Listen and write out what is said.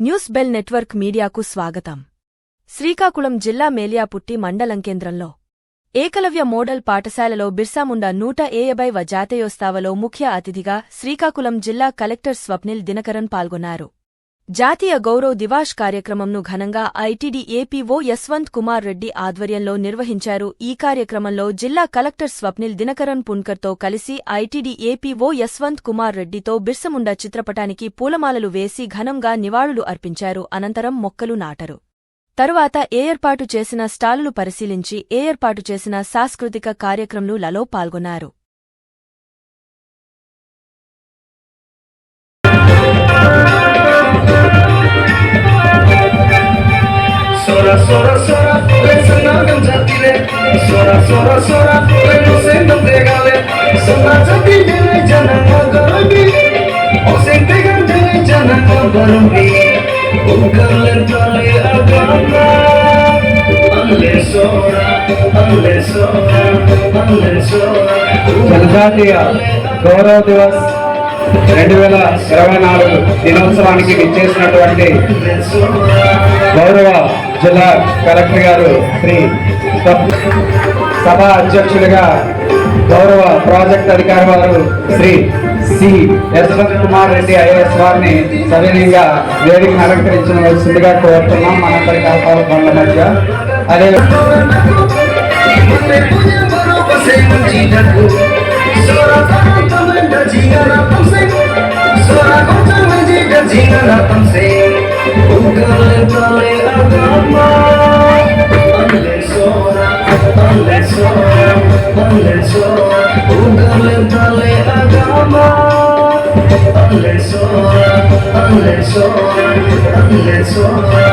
News bell network మీడియాకు స్వాగతం. శ్రీకాకుళం జిల్లా మేలియాపుట్టి మండలం కేంద్రంలో ఏకలవ్య మోడల్ పాఠశాలలో బిర్సాముండా నూట ఏయబైవ జాతీయోత్సవలో ముఖ్య అతిథిగా శ్రీకాకుళం జిల్లా కలెక్టర్ స్వప్నిల్ దినకరన్ పాల్గొన్నారు. జాతీయ గౌరవ్ దివాష్ కార్యక్రమంను ఘనంగా ఐటీడీ ఏపీఓ యశ్వంత్ కుమార్ రెడ్డి ఆధ్వర్యంలో నిర్వహించారు. ఈ కార్యక్రమంలో జిల్లా కలెక్టర్ స్వప్నిల్ దినకరన్ పున్కర్తో కలిసి ఐటీడీ ఏపీఓ యశ్వంత్ కుమార్ రెడ్డితో బిర్సముండ చిత్రపటానికి పూలమాలలు వేసి ఘనంగా నివాళులు అర్పించారు. అనంతరం మొక్కలు నాటరు. తరువాత ఏర్పాటు చేసిన స్టాలులు పరిశీలించి ఏర్పాటు చేసిన సాంస్కృతిక కార్యక్రమాలలో పాల్గొన్నారు. Sora, sora, sora, le sonate giattile Sora, sora, sora, le non sento pregale Sora giattile, jananga garubi O sente gandele, jananga garubi Unkarle tale agama Alle sora, alle sora, alle sora జనజాతీయ గౌరవ దివస్ రెండు వేల ఇరవై నాలుగు దినోత్సవానికి విచ్చేసినటువంటి Alle sora గౌరవ జిల్లా collector గారు శ్రీ సభ అధ్యక్షులుగా గౌరవ ప్రాజెక్ట్ అధికారి వారు శ్రీ సి యశ్వంత్ కుమార్ రెడ్డి ఐఏఎస్ వారిని సవినీయంగా వేదికను అలంకరించవలసిందిగా కోరుతున్నాం మనందరి కాపాల పనుల మధ్య. అదే Mane তলে আগামা। আলে সোয়া আলে সোয়া আলে সোয়া।